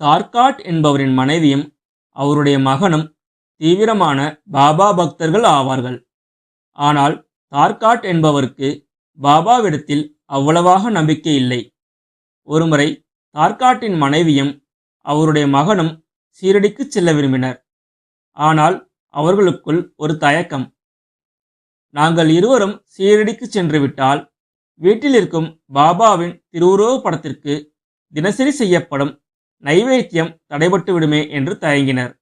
தார்காட் என்பவரின் மனைவியும் அவருடைய மகனும் தீவிரமான பாபா பக்தர்கள் ஆவார்கள். ஆனால் தார்காட் என்பவருக்கு பாபாவிடத்தில் அவ்வளவாக நம்பிக்கை இல்லை. ஒருமுறை தார்காட்டின் மனைவியும் அவருடைய மகனும் சீரடிக்கு செல்ல விரும்பினர். ஆனால் அவர்களுக்குள் ஒரு தயக்கம். நாங்கள் இருவரும் சீரடிக்கு சென்று விட்டால் வீட்டில் இருக்கும் பாபாவின் திருவுருவ படத்திற்கு தினசரி செய்யப்படும் நைவேத்தியம் தடைபட்டு விடுமே என்று தயங்கினர்.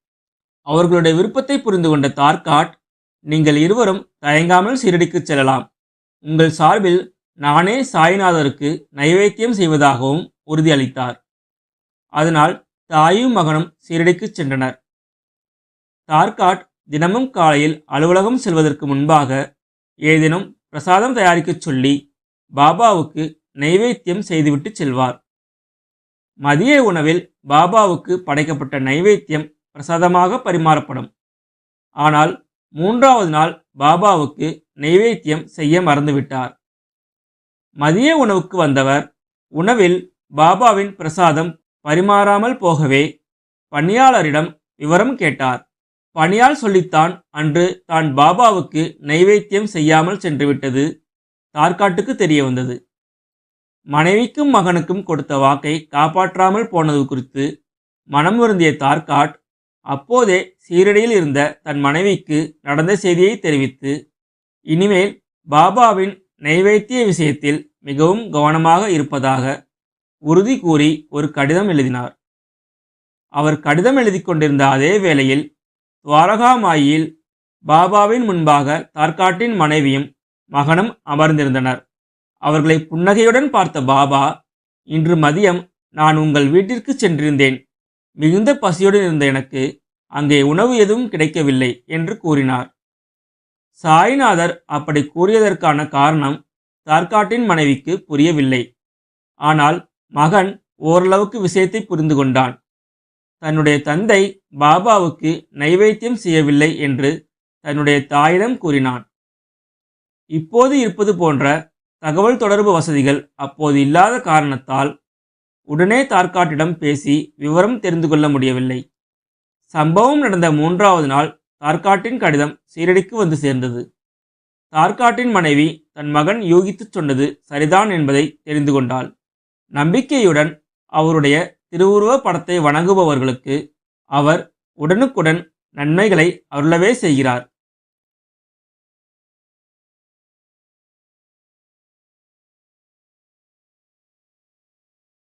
அவர்களுடைய விருப்பத்தை புரிந்து கொண்ட தார்காட் நீங்கள் இருவரும் தயங்காமல் சீரடிக்கு செல்லலாம். உங்கள் சார்பில் நானே சாய்நாதருக்கு நைவேத்தியம் செய்வதாகவும் உறுதியளித்தார். அதனால் தாயும் மகனும் சீரடிக்கு சென்றனர். தார்காட் தினமும் காலையில் அலுவலகம் செல்வதற்கு முன்பாக ஏதேனும் பிரசாதம் தயாரிக்கச் சொல்லி பாபாவுக்கு நைவேத்தியம் செய்துவிட்டு செல்வார். மதிய உணவில் பாபாவுக்கு படைக்கப்பட்ட நைவேத்தியம் பிரசாதமாக பரிமாறப்படும். ஆனால் மூன்றாவது நாள் பாபாவுக்கு நைவேத்தியம் செய்ய மறந்துவிட்டார். மதிய உணவுக்கு வந்தவர் உணவில் பாபாவின் பிரசாதம் பரிமாறாமல் போகவே பணியாளரிடம் விவரம் கேட்டார். பணியால் சொல்லித்தான் அன்று தான் பாபாவுக்கு நைவேத்தியம் செய்யாமல் சென்றுவிட்டது. தார்காட்டுக்கு தெரிய வந்தது மனைவிக்கும் மகனுக்கும் கொடுத்த வாக்கை காப்பாற்றாமல் போனது குறித்து மனம் வருந்திய தார்காட் அப்போதே சீரடியில் இருந்த தன் மனைவிக்கு நடந்த செய்தியை தெரிவித்து இனிமேல் பாபாவின் நைவேத்திய விஷயத்தில் மிகவும் கவனமாக இருப்பதாக உறுதி கூறி ஒரு கடிதம் எழுதினார். அவர் கடிதம் எழுதி கொண்டிருந்த அதே வேளையில் துவாரகாமாயில் பாபாவின் முன்பாக தார்காட்டின் மனைவியும் மகனும் அமர்ந்திருந்தனர். அவர்களை புன்னகையுடன் பார்த்த பாபா இன்று மதியம் நான் உங்கள் வீட்டிற்கு சென்றிருந்தேன். மிகுந்த பசியுடன் இருந்த எனக்கு அங்கே உணவு எதுவும் கிடைக்கவில்லை என்று கூறினார். சாய்நாதர் அப்படி கூறியதற்கான காரணம் தார்காட்டின் மனைவிக்கு புரியவில்லை. ஆனால் மகன் ஓரளவுக்கு விஷயத்தை புரிந்து கொண்டான். தன்னுடைய தந்தை பாபாவுக்கு நைவேத்தியம் செய்யவில்லை என்று தன்னுடைய தாயிடம் கூறினான். இப்போது இருப்பது போன்ற தகவல் தொடர்பு வசதிகள் அப்போது இல்லாத காரணத்தால் உடனே தார்காட்டிடம் பேசி விவரம் தெரிந்து கொள்ள முடியவில்லை. சம்பவம் நடந்த மூன்றாவது நாள் தார்காட்டின் கடிதம் சீரடிக்கு வந்து சேர்ந்தது. தார்காட்டின் மனைவி தன் மகன் யூகித்துச் சொன்னது சரிதான் என்பதை தெரிந்து கொண்டாள். நம்பிக்கையுடன் அவருடைய திருவுருவ படத்தை வணங்குபவர்களுக்கு அவர் உடனுக்குடன் நன்மைகளை அருளவே செய்கிறார்.